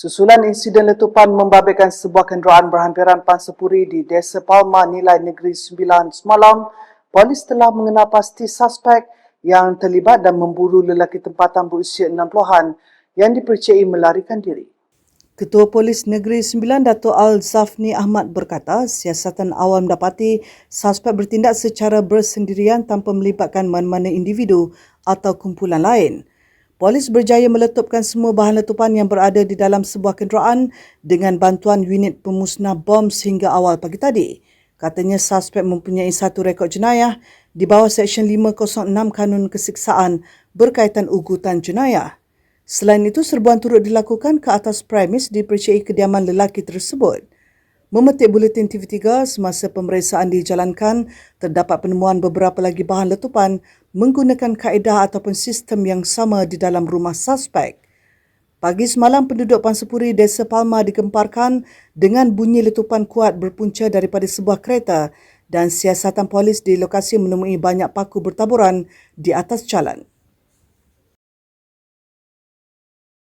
Susulan insiden letupan membabitkan sebuah kenderaan berhampiran pansepuri di Desa Palma Nilai Negeri Sembilan semalam, polis telah mengenal pasti suspek yang terlibat dan memburu lelaki tempatan berusia 60-an yang dipercayai melarikan diri. Ketua Polis Negeri Sembilan Dato' Al-Zafni Ahmad berkata, siasatan awam dapati suspek bertindak secara bersendirian tanpa melibatkan mana-mana individu atau kumpulan lain. Polis berjaya meletupkan semua bahan letupan yang berada di dalam sebuah kenderaan dengan bantuan unit pemusnah bom sehingga awal pagi tadi. Katanya suspek mempunyai satu rekod jenayah di bawah Seksyen 506 Kanun Kesiksaan berkaitan ugutan jenayah. Selain itu, serbuan turut dilakukan ke atas premis dipercayai kediaman lelaki tersebut. Memetik Buletin TV3 semasa pemeriksaan dijalankan, terdapat penemuan beberapa lagi bahan letupan menggunakan kaedah ataupun sistem yang sama di dalam rumah suspek. Pagi semalam, penduduk Pansepuri Desa Palma digemparkan dengan bunyi letupan kuat berpunca daripada sebuah kereta dan siasatan polis di lokasi menemui banyak paku bertaburan di atas jalan.